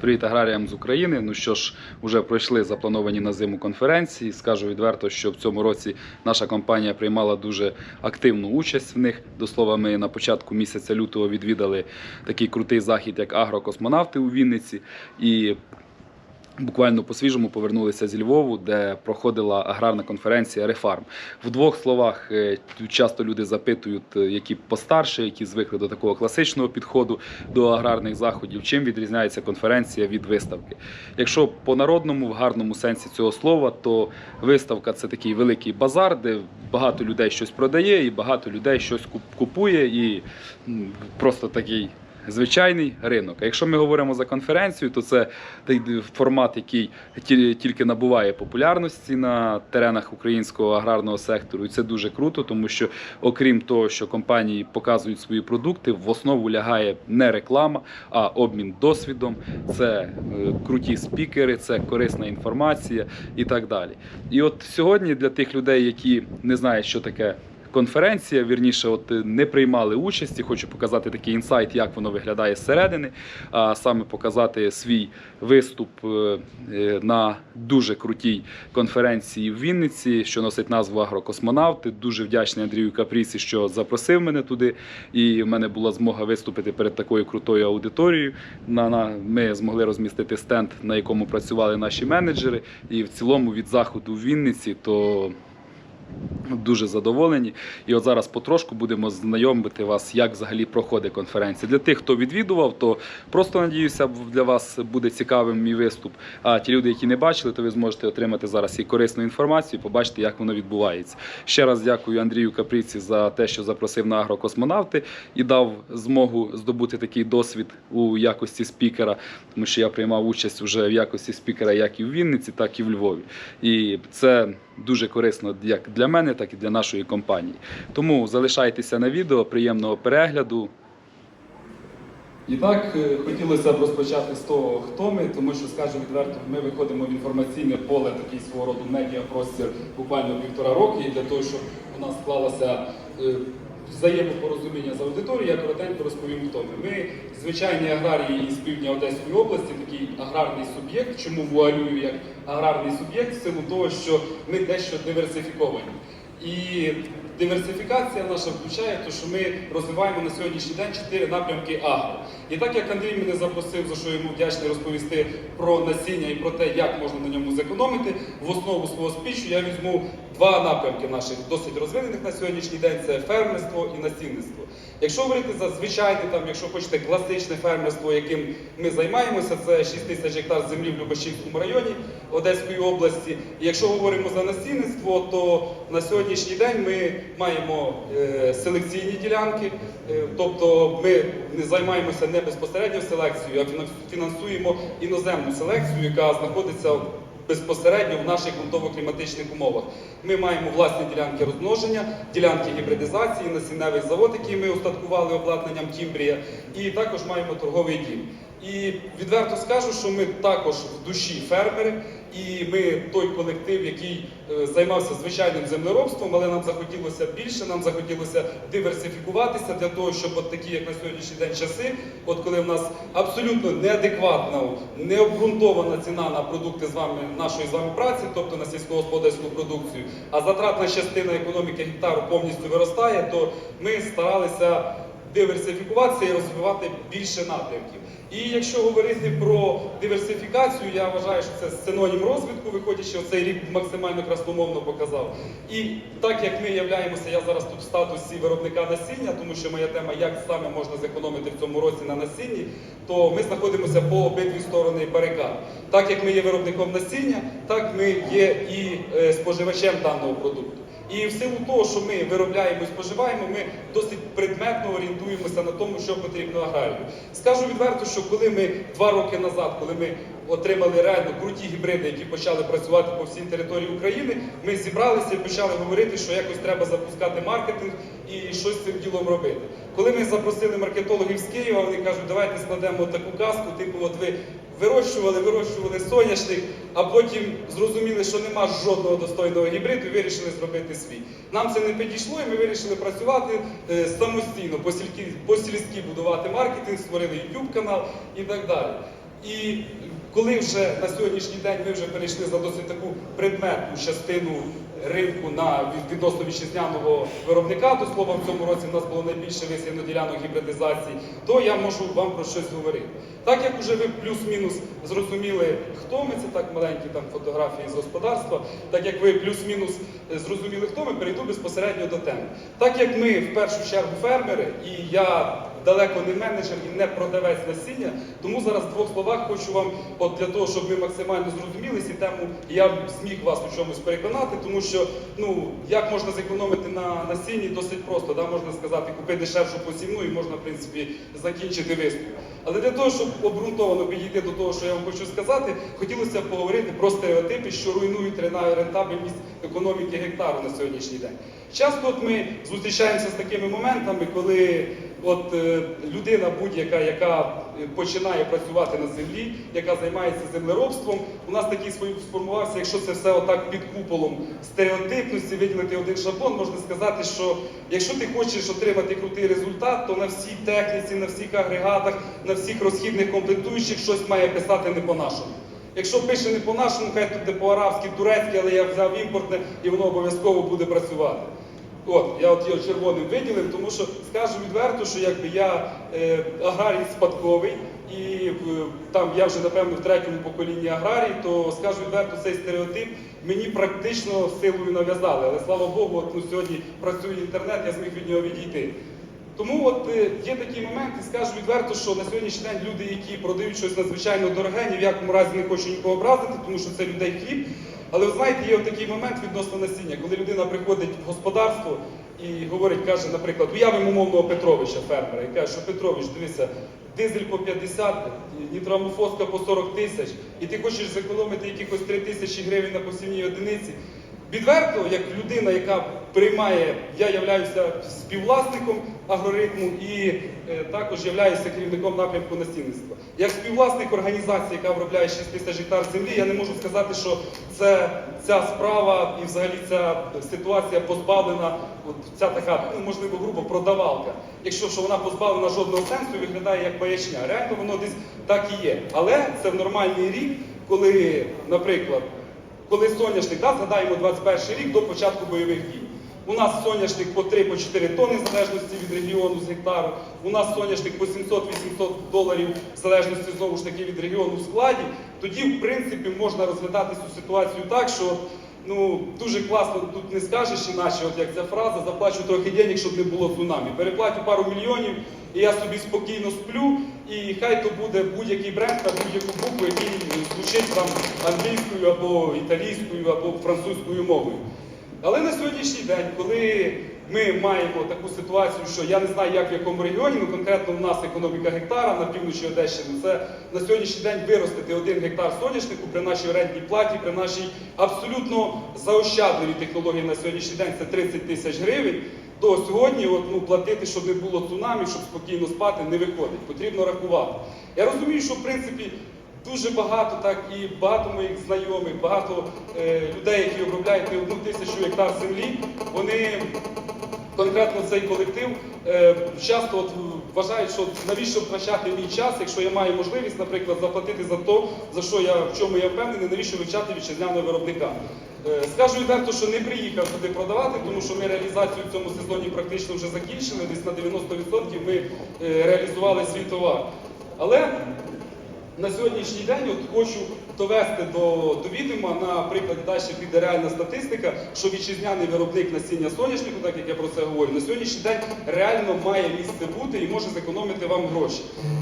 Привіт аграріям з України. Ну що ж, вже пройшли заплановані на зиму конференції. Скажу відверто, що в цьому році наша компанія приймала дуже активну участь в них. До слова, ми на початку місяця лютого відвідали такий крутий захід, як агрокосмонавти у Вінниці. І Буквально по-свіжому повернулися зі Львову, де проходила аграрна конференція Рефарм. В двох словах е, часто люди запитують, е, які постарше, які звикли до такого класичного підходу до аграрних заходів, чим відрізняється конференція від виставки. Якщо по-народному, в гарному сенсі цього слова, то виставка це такий великий базар, де багато людей щось продає, і багато людей щось купує, і просто такий звичайний ринок. А якщо ми говоримо за конференцію, то це той формат, який тільки набуває популярності на теренах українського аграрного сектору. І це дуже круто, тому що окрім того, що компанії показують свої продукти, в основу лягає не реклама, а обмін досвідом. Це е, круті спікери, це корисна інформація і так далі. І от сьогодні для тих людей, які не знають, що таке конференція, вірніше, от е, не приймали участі. Хочу показати такий інсайт, як воно виглядає зсередини, а саме показати свій виступ е, е, на дуже крутій конференції в Вінниці, що носить назву Агрокосмонавти. Дуже вдячний Андрію Капріці, що запросив мене туди. І в мене була змога виступити перед такою крутою аудиторією. На, ми змогли розмістити стенд, на якому працювали наші менеджери. І в цілому від заходу в Вінниці то Дуже задоволені. І от зараз потрошку будемо знайомити вас, як взагалі проходить конференція. Для тих, хто відвідував, то просто надіюся, для вас буде цікавим мій виступ. А ті люди, які не бачили, то ви зможете отримати зараз і корисну інформацію, побачити, як воно відбувається. Ще раз дякую Андрію Каприці за те, що запросив на агрокосмонавти і дав змогу здобути такий досвід у якості спікера, тому що я приймав участь вже в якості спікера як і в Вінниці, так і в Львові. І це дуже корисно як для мене, так і для нашої компанії. Тому залишайтеся на відео, приємного перегляду. І так е, хотілося б розпочати з того, хто ми, тому що скажу відверто, ми виходимо в інформаційне поле, такий свого роду медіапростір буквально півтора роки. І для того, щоб у нас склалося е, взаємопорозуміння з аудиторією, я коротенько розповім, хто ми. Ми звичайні аграрії із півдня Одеської області, такий аграрний суб'єкт. Чому вуалюю як аграрний суб'єкт? В силу того, що ми дещо диверсифіковані. І диверсифікація наша включає, те, що ми розвиваємо на сьогоднішній день чотири напрямки агро. І так як Андрій мене запросив, за що йому вдячний розповісти про насіння і про те, як можна на ньому зекономити, в основу свого спічу я візьму два напрямки наших досить розвинених на сьогоднішній день це фермерство і насінництво. Якщо говорити за звичайне, там, якщо хочете, класичне фермерство, яким ми займаємося, це 6 тисяч гектар землі в Любашівському районі Одеської області. І якщо говоримо за насінництво, то на сьогоднішній день ми маємо е, селекційні ділянки, е, тобто ми не займаємося не безпосередньо селекцією, а фінансуємо іноземну селекцію, яка знаходиться безпосередньо в наших ґрунтово-кліматичних умовах. Ми маємо власні ділянки розмноження, ділянки гібридизації, насінневий завод, який ми устаткували обладнанням Тімбрія, і також маємо торговий дім. І відверто скажу, що ми також в душі фермери, і ми той колектив, який е, займався звичайним землеробством, але нам захотілося більше, нам захотілося диверсифікуватися для того, щоб от такі, як на сьогоднішній день, часи, от коли в нас абсолютно неадекватна, необґрунтована ціна на продукти з вами нашої з вами праці, тобто на сільськогосподарську продукцію, а затратна частина економіки гектару повністю виростає, то ми старалися диверсифікуватися і розвивати більше напрямків. І якщо говорити про диверсифікацію, я вважаю, що це синонім розвитку, виходячи, цей рік максимально красномовно показав. І так як ми являємося, я зараз тут в статусі виробника насіння, тому що моя тема, як саме можна зекономити в цьому році на насінні, то ми знаходимося по обидві сторони барикад. Так як ми є виробником насіння, так ми є і е, споживачем даного продукту. І в силу того, що ми виробляємо і споживаємо, ми досить предметно орієнтуємося на тому, що потрібно аграрію. Скажу відверто, що коли ми два роки назад, коли ми отримали реально круті гібриди, які почали працювати по всій території України, ми зібралися і почали говорити, що якось треба запускати маркетинг і щось з цим ділом робити. Коли ми запросили маркетологів з Києва, вони кажуть, давайте складемо таку казку, типу, от ви вирощували, вирощували соняшник, а потім зрозуміли, що нема жодного достойного гібриду і вирішили зробити свій. Нам це не підійшло, і ми вирішили працювати е, самостійно, по сільськи, по сільськи будувати маркетинг, створили YouTube канал і так далі. І коли вже на сьогоднішній день ми вже перейшли за досить таку предметну частину ринку на відносно вітчизняного виробника, до слова, в цьому році в нас було найбільше висівно ділянок гібридизації, то я можу вам про щось говорити. Так як уже ви плюс-мінус зрозуміли, хто ми, це так маленькі там фотографії з господарства, так як ви плюс-мінус е, зрозуміли, хто ми, перейду безпосередньо до теми. Так як ми в першу чергу фермери, і я далеко не менеджер і не продавець насіння, тому зараз в двох словах хочу вам, от для того, щоб ми максимально зрозуміли цю тему, я зміг вас у чомусь переконати, тому що ну як можна зекономити на насінні, досить просто, да, можна сказати, купи дешевшу посівну і можна, в принципі, закінчити виступ. Але для того, щоб обґрунтовано підійти до того, що я вам хочу сказати, хотілося б поговорити про стереотипи, що руйнують рентабельність економіки гектару на сьогоднішній день. Часто от ми зустрічаємося з такими моментами, коли от е, людина будь-яка, яка е, починає працювати на землі, яка займається землеробством, у нас такий сформувався, якщо це все отак під куполом стереотипності, виділити один шаблон, можна сказати, що якщо ти хочеш отримати крутий результат, то на всій техніці, на всіх агрегатах, на всіх розхідних комплектуючих щось має писати не по-нашому. Якщо пише не по-нашому, хай тут не по-арабськи, турецьке, але я взяв імпортне і воно обов'язково буде працювати. От, я от його червоним виділив, тому що скажу відверто, що якби я е, аграрій спадковий, і е, там я вже напевно в третьому поколінні аграрій, то скажу відверто, цей стереотип мені практично силою нав'язали. Але слава Богу, от, ну, сьогодні працює інтернет, я зміг від нього відійти. Тому от е, є такі моменти, скажу відверто, що на сьогоднішній день люди, які продають щось надзвичайно дороге, ні в якому разі не хочу нікого образити, тому що це людей хліб. Але ви знаєте, є такий момент відносно насіння, коли людина приходить в господарство і говорить, каже, наприклад, уявимо умовного Петровича, фермера, і каже, що Петрович, дивися, дизель по 50, нітрамофоска по 40 тисяч, і ти хочеш зекономити якихось 3 тисячі гривень на посівній одиниці. Відверто, як людина, яка приймає, я являюся співвласником агроритму і е, також являюся керівником напрямку насінництва. Як співвласник організації, яка обробляє 6 тисяч гектар землі, я не можу сказати, що це ця справа і взагалі ця ситуація позбавлена, от ця така, ну можливо, грубо продавалка. Якщо що вона позбавлена жодного сенсу виглядає як маячня. Реально воно десь так і є. Але це в нормальний рік, коли, наприклад, коли соняшник, да, згадаємо 21 рік до початку бойових дій. У нас соняшник по 3 по 4 тонни в залежності від регіону з гектару. У нас соняшник по 700-800 доларів в залежності знову ж таки від регіону в складі. Тоді, в принципі, можна розглядати цю ситуацію так, що ну дуже класно тут не скажеш, іначе, от як ця фраза, заплачу трохи денег, щоб не було цунамі. Переплатю пару мільйонів, і я собі спокійно сплю, і хай то буде будь-який бренд на будь-яку букву, який звучить там англійською або італійською, або французькою мовою. Але на сьогоднішній день, коли ми маємо таку ситуацію, що я не знаю, як в якому регіоні, ну конкретно в нас економіка гектара на півночі Одещини, це на сьогоднішній день виростити один гектар соняшнику при нашій орендній платі, при нашій абсолютно заощадливій технології на сьогоднішній день це 30 тисяч гривень. То сьогодні от, ну, платити, щоб не було цунамі, щоб спокійно спати, не виходить. Потрібно рахувати. Я розумію, що в принципі дуже багато так і багато моїх знайомих, багато е, людей, які обробляють не одну тисячу гектар землі, вони конкретно цей колектив е, часто от вважають, що навіщо втрачати мій час, якщо я маю можливість, наприклад, заплатити за те, за що я в чому я впевнений, навіщо вивчати вітчизняного виробника. Е, Скажу відверто, що не приїхав сюди продавати, тому що ми реалізацію в цьому сезоні практично вже закінчили. Десь на 90% ми е, реалізували свій товар. Але на сьогоднішній день от хочу довести до, до відома, на прикладі далі піде реальна статистика, що вітчизняний виробник насіння соняшнику, так як я про це говорю, на сьогоднішній день реально має місце бути і може зекономити вам гроші.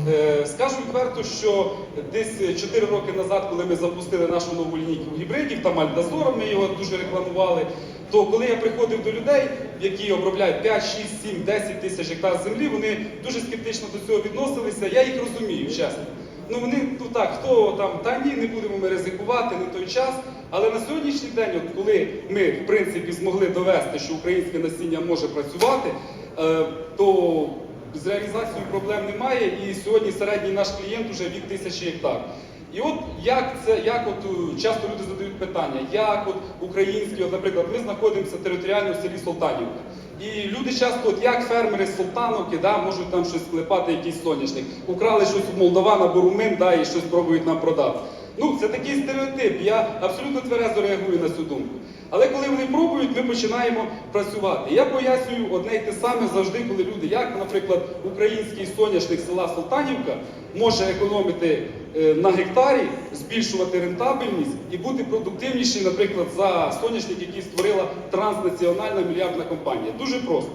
Е, скажу відверто, що десь 4 роки назад, коли ми запустили нашу нову лінійку гібридів, там Альдазором ми його дуже рекламували. То коли я приходив до людей, які обробляють 5, 6, 7, 10 тисяч гектар землі, вони дуже скептично до цього відносилися. Я їх розумію, чесно. Ну вони ну так, хто там, та ні, не будемо ми ризикувати, не той час. Але на сьогоднішній день, от коли ми в принципі змогли довести, що українське насіння може працювати, е, то з реалізацією проблем немає. І сьогодні середній наш клієнт вже від тисячі гектар. І от як це, як от е, часто люди задають питання, як от українські, от, наприклад, ми знаходимося територіально в селі Солтанівка. І люди часто, от як фермери з Султановки, да, можуть там щось клепати, якийсь соняшник. Украли щось у Молдова на Бурумин да, і щось пробують нам продати. Ну, це такий стереотип. Я абсолютно тверезо реагую на цю думку. Але коли вони пробують, ми починаємо працювати. Я пояснюю одне й те саме завжди, коли люди, як, наприклад, український соняшник села Султанівка може економити е, на гектарі, збільшувати рентабельність і бути продуктивніший, наприклад, за соняшник, який створила транснаціональна мільярдна компанія. Дуже просто.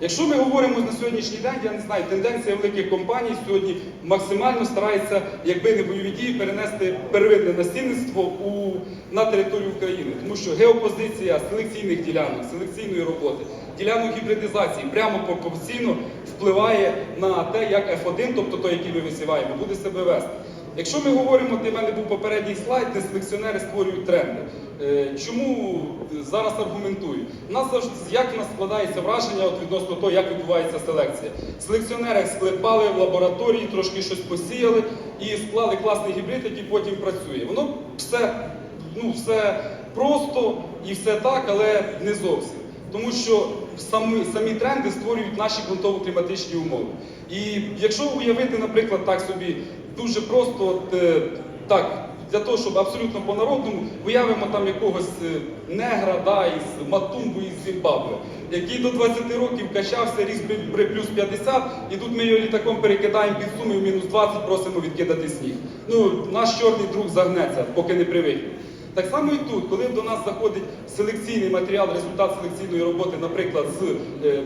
Якщо ми говоримо на сьогоднішній день, я не знаю, тенденція великих компаній сьогодні максимально старається, якби не бойові дії, перенести первинне насильництво у, на територію України. Тому що геопозиція селекційних ділянок, селекційної роботи, ділянок гібридизації прямо пропорційно впливає на те, як F1, тобто той, який ми висіваємо, буде себе вести. Якщо ми говоримо, де в мене був попередній слайд, де селекціонери створюють тренди. Е, Чому зараз аргументую? У нас завжди як в нас складається враження от відносно того, як відбувається селекція. Селекціонери склепали в лабораторії, трошки щось посіяли і склали класний гібрид, який потім працює. Воно все, ну, все просто і все так, але не зовсім. Тому що самі, самі тренди створюють наші ґрунтово-кліматичні умови. І якщо уявити, наприклад, так собі дуже просто, от, е, так, для того, щоб абсолютно по-народному уявимо там якогось е, негра да, із Матумбу із Зімбабве, який до 20 років качався, ріс при, плюс 50, і тут ми його літаком перекидаємо під суми в мінус 20, просимо відкидати сніг. Ну, наш чорний друг загнеться, поки не привикне. Так само і тут, коли до нас заходить селекційний матеріал, результат селекційної роботи, наприклад, з е, е,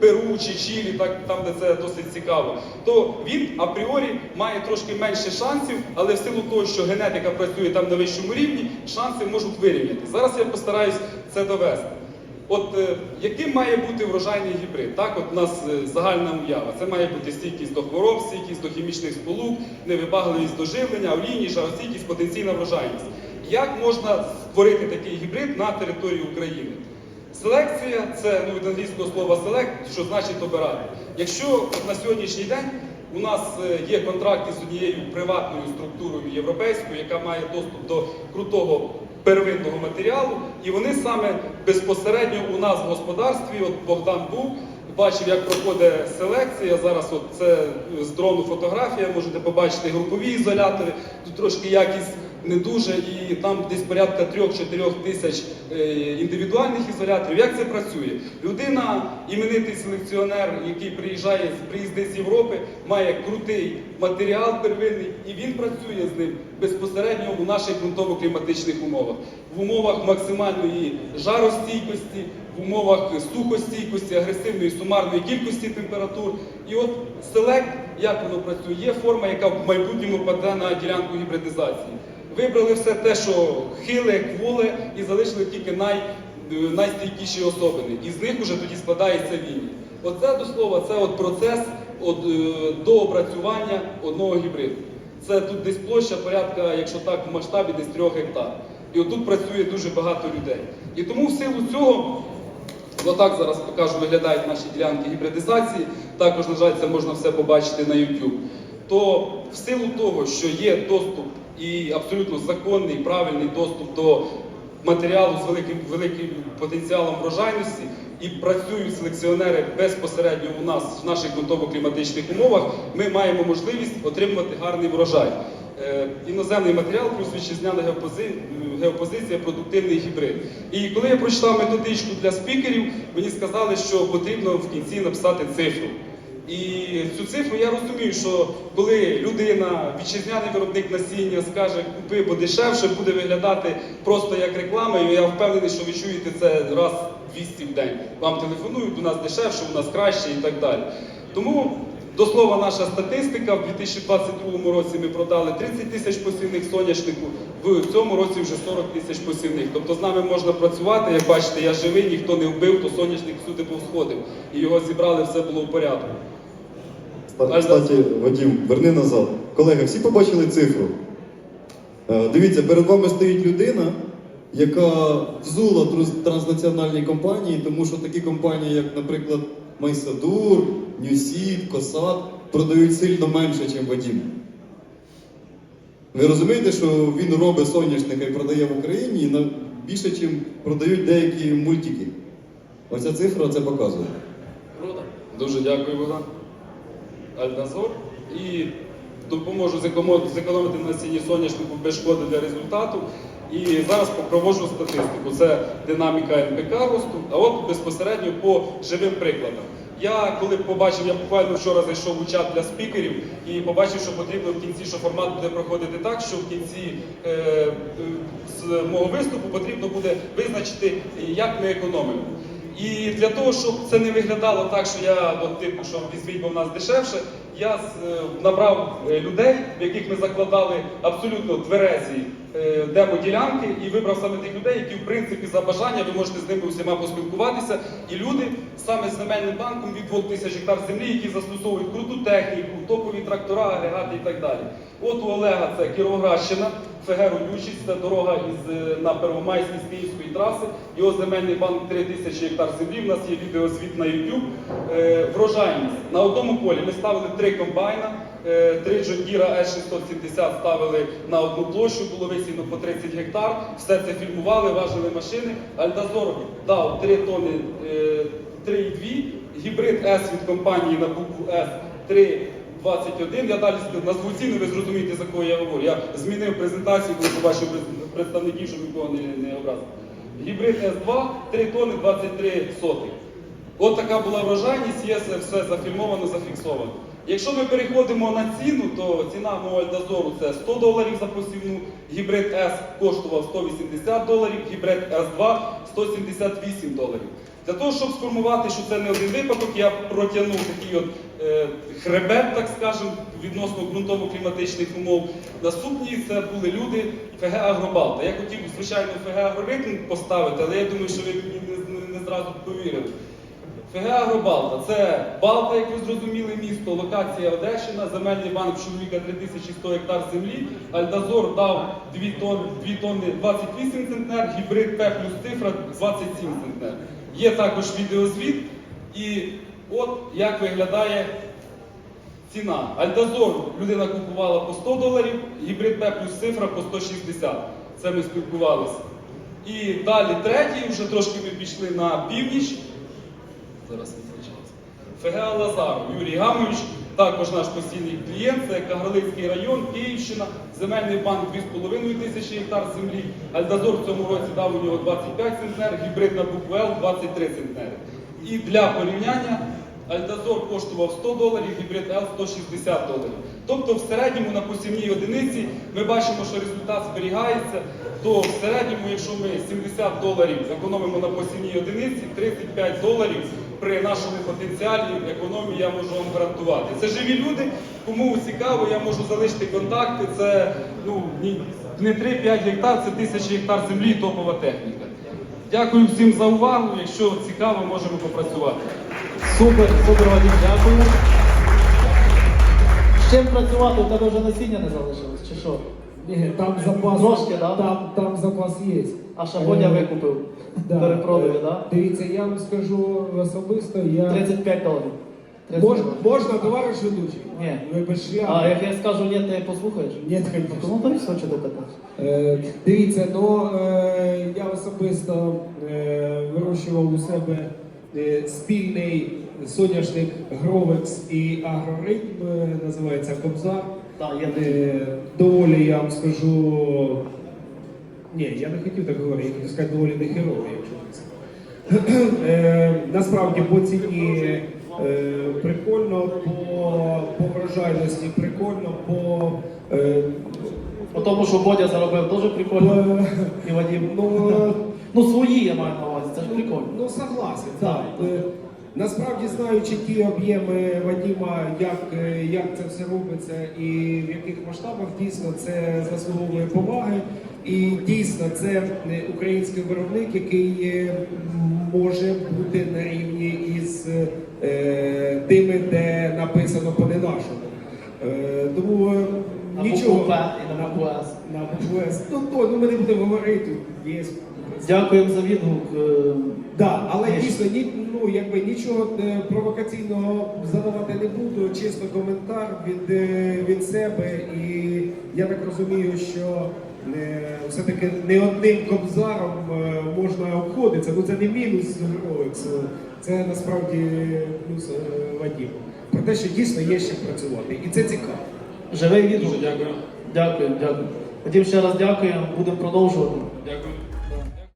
Перу чи так, там, де це досить цікаво, то він апріорі має трошки менше шансів, але в силу того, що генетика працює там на вищому рівні, шанси можуть вирівняти. Зараз я постараюсь це довести. От е, яким має бути врожайний гібрид? Так, от у нас е, загальна уява. Це має бути стійкість до хвороб, стійкість до хімічних сполук, невибагливість до живлення, олійність, жаростійкість, потенційна врожайність. Як можна створити такий гібрид на території України? Селекція це ну, від англійського слова select, що значить обирати. Якщо на сьогоднішній день у нас е, є контракти з однією приватною структурою європейською, яка має доступ до крутого первинного матеріалу, і вони саме безпосередньо у нас в господарстві, от Богдан був, бачив, як проходить селекція. Зараз от це з дрону фотографія, можете побачити групові ізолятори. Тут трошки якість не дуже, і там десь порядка 3-4 тисяч е, індивідуальних ізоляторів. Як це працює? Людина, іменитий селекціонер, який приїжджає, приїздить з Європи, має крутий матеріал первинний, і він працює з ним безпосередньо у наших ґрунтово-кліматичних умовах, в умовах максимальної жаростійкості, в умовах сухостійкості, агресивної сумарної кількості температур. І от селект, як воно працює, є форма, яка в майбутньому паде на ділянку гібридизації. Вибрали все те, що хиле, кволе, і залишили тільки най, е, найстійкіші особини. І з них уже тоді складається лінія. Оце до слова, це от процес от, е, доопрацювання одного гібриду. Це тут десь площа порядка, якщо так, в масштабі десь 3 гектар. І отут працює дуже багато людей. І тому в силу цього Отак зараз покажу, виглядають наші ділянки гібридизації. Також, на жаль, це можна все побачити на YouTube. То в силу того, що є доступ і абсолютно законний, правильний доступ до матеріалу з великим, великим потенціалом врожайності, і працюють селекціонери безпосередньо у нас в наших ґрунтово-кліматичних умовах, ми маємо можливість отримувати гарний врожай. Е, іноземний матеріал плюс вітчизняна геопози- геопозиція, продуктивний гібрид. І коли я прочитав методичку для спікерів, мені сказали, що потрібно в кінці написати цифру. І цю цифру я розумію, що коли людина, вітчизняний виробник насіння, скаже купи, бо дешевше, буде виглядати просто як реклама, і я впевнений, що ви чуєте це раз 200 в день. Вам телефонують, у нас дешевше, у нас краще і так далі. Тому до слова, наша статистика в 2022 році ми продали 30 тисяч посівних соняшнику, в цьому році вже 40 тисяч посівних. Тобто з нами можна працювати. Як бачите, я живий, ніхто не вбив, то соняшник всюди повсходив. І його зібрали, все було в порядку. Кстати, Вадим, верни назад. Колеги, всі побачили цифру. Е, Дивіться, перед вами стоїть людина, яка взула транснаціональні компанії, тому що такі компанії, як, наприклад, Майсадур, Ньюсід, Косат, продають сильно менше, ніж Вадим. Ви розумієте, що він робить соняшника і продає в Україні на- більше, ніж продають деякі мультики. Оця цифра це показує. Круто. Дуже дякую, Богдан. Альдазор. І допоможу зекономити на ціні соняшнику без шкоди для результату. І зараз проводжу статистику. Це динаміка НПК росту, а от безпосередньо по живим прикладам. Я коли побачив, я буквально вчора зайшов у чат для спікерів і побачив, що потрібно в кінці, що формат буде проходити так, що в кінці е, з мого виступу потрібно буде визначити, як ми економимо. І для того, щоб це не виглядало так, що я от, типу, що візьміть, бо в нас дешевше, я е, набрав е, людей, в яких ми закладали абсолютно тверезі е, демо-ділянки, і вибрав саме тих людей, які в принципі за бажання ви можете з ними усіма поспілкуватися. І люди саме з земельним банком від 2 тисяч гектар землі, які застосовують круту техніку, топові трактора, агрегати і так далі. От у Олега це Кіровоградщина, ФГ Родючість, це дорога із на Первомайській з Київської траси. Його земельний банк 3 тисячі гектар землі. У нас є відеозвіт на YouTube. Врожайність. На одному полі ми ставили три комбайна, е, три Джондіра С670 ставили на одну площу, було висіяно по 30 гектар. Все це фільмували, важили машини. Альдазор дав 3 тони е, 3,2, гібрид С від компанії на букву С 3,21. Я далі назву ціну, ви зрозумієте, за кого я говорю. Я змінив презентацію, коли побачив представників, щоб нікого не, не образити. Гібрид С2 3 тони 23 сотих. От така була врожайність, є все зафільмовано, зафіксовано. Якщо ми переходимо на ціну, то ціна мого Альдазору це 100 доларів за посівну, гібрид С коштував 180 доларів, гібрид С2 178 доларів. Для того, щоб сформувати, що це не один випадок, я протягнув такий от е, хребет, так скажемо, відносно ґрунтово-кліматичних умов. Наступні це були люди ФГ Агробалта. Я хотів, звичайно, ФГ Агроритм поставити, але я думаю, що ви не, не, не зразу повірили. ФГ Агробалта це Балта, як ви зрозуміли, місто, локація Одещина, земельний банк чоловіка 3100 гектар землі. Альдазор дав 2 тонни, 2 тонни 28 центнер, гібрид П плюс цифра 27 центнер. Є також відеозвіт. І от як виглядає ціна. Альдазор людина купувала по 100 доларів, гібрид П плюс цифра по 160. Це ми спілкувалися. І далі третій, вже трошки ми пішли на північ. Зараз відключається. ФГА Лазар Юрій Гамович, також наш постійний клієнт, це Кагарлицький район, Київщина, земельний банк 2,5 тисячі гектар землі. Альдазор в цьому році дав у нього 25 центнер, гібрид на букву Л 23 центнери. І для порівняння Альдазор коштував 100 доларів, гібрид L 160 доларів. Тобто в середньому на посівній одиниці ми бачимо, що результат зберігається, то в середньому, якщо ми 70 доларів економимо на посівній одиниці, 35 доларів при нашому потенціалі економії я можу вам гарантувати. Це живі люди, кому цікаво, я можу залишити контакти. Це ну, не 3-5 гектар, це тисячі гектар землі, топова техніка. Дякую всім за увагу. Якщо цікаво, можемо попрацювати. Супер, супер, Вадим, дякую. З чим працювати? У тебе вже насіння не залишилось, чи що? Ні, там запас. Трошки, да? Там, там запас є. А Шабоня Е, викупив. Перепродали, Е, да? Дивіться, я вам скажу особисто, я. 35 доларів. 30 Мож, доларів. можна, товариш ведучий? Ні. Ви без шляпи. А як я скажу ні, ти послухаєш? Ні, звісно. Ну то і чого ти Е, дивіться, ну е, я особисто е, вирощував у себе е, спільний соняшник Гровекс і Агроритм, е, називається Кобзар. Так, є Е, доволі, я вам скажу. Ні, я не хотів так говорити, я хотів сказати доволі нехеровий, якщо чесно. Е, Насправді по ціні е, прикольно, по, по врожайності прикольно, по, е, По тому, що Бодя заробив, теж прикольно. І Вадим. ну, Ну свої я маю на увазі, це ж прикольно. Ну, согласен, так. Насправді знаючи ті об'єми Вадима, як, е, як це все робиться і в яких масштабах, дійсно це заслуговує поваги. І дійсно це е, український виробник, який е, може бути на рівні із е, тими, де написано по нашому. Е, тому На нічого на букву С. на букву С. Ну, то, ну ми не будемо говорити. Є Дякуємо за відгук. е, Да, але дійсно ні, ну якби нічого е, провокаційного задавати не буду. Чисто коментар від, е, від себе. І я так розумію, що Не, все-таки не одним кобзаром можна обходитися. Ну це не мінус Ролексу, це насправді плюс е, Про те, що дійсно є ще працювати. І це цікаво. Живий відгук. Дякую. Дякую, дякую. Вадим, ще раз дякую, будемо продовжувати. Дякую.